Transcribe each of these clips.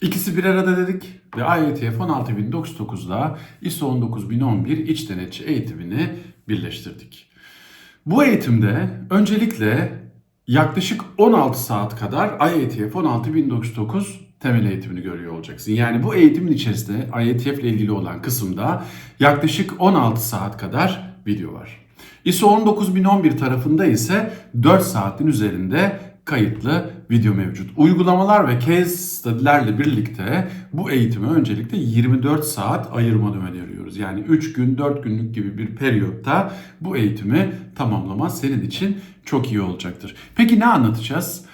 İkisi bir arada dedik ve IETF 16909'da ISO 19011 iç denetçi eğitimini birleştirdik. Bu eğitimde öncelikle yaklaşık 16 saat kadar IETF 16909 temel eğitimini görüyor olacaksın. Yani bu eğitimin içerisinde IETF ile ilgili olan kısımda yaklaşık 16 saat kadar video var. ISO 19011 tarafında ise 4 saatin üzerinde kayıtlı video mevcut. Uygulamalar ve case study'lerle birlikte bu eğitime öncelikle 24 saat ayırmanı öneriyoruz. Yani 3 gün 4 günlük gibi bir periyotta bu eğitimi tamamlama senin için çok iyi olacaktır. Peki ne anlatacağız?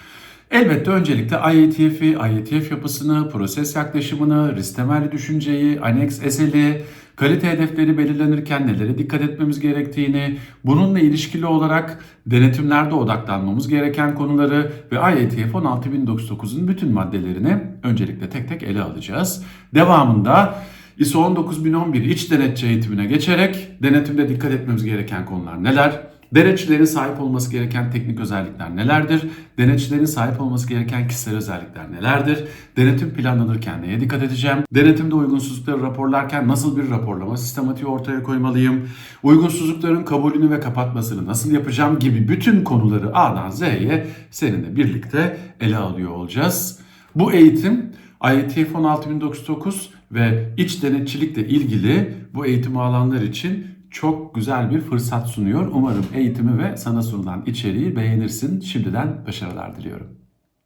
Elbette öncelikle IETF'i, IETF yapısını, proses yaklaşımını, risk temelli düşünceyi, annex eseli, kalite hedefleri belirlenirken nelere dikkat etmemiz gerektiğini, bununla ilişkili olarak denetimlerde odaklanmamız gereken konuları ve IETF 16099'un bütün maddelerini öncelikle tek tek ele alacağız. Devamında ISO 19011 iç denetçi eğitimine geçerek denetimde dikkat etmemiz gereken konular neler? Denetçilerin sahip olması gereken teknik özellikler nelerdir? Denetçilerin sahip olması gereken kişisel özellikler nelerdir? Denetim planlanırken neye dikkat edeceğim? Denetimde uygunsuzlukları raporlarken nasıl bir raporlama sistematiği ortaya koymalıyım? Uygunsuzlukların kabulünü ve kapatmasını nasıl yapacağım gibi bütün konuları A'dan Z'ye seninle birlikte ele alıyor olacağız. Bu eğitim IETF 16909 ve iç denetçilikle ilgili bu eğitimi alanlar için çok güzel bir fırsat sunuyor. Umarım eğitimi ve sana sunulan içeriği beğenirsin. Şimdiden başarılar diliyorum.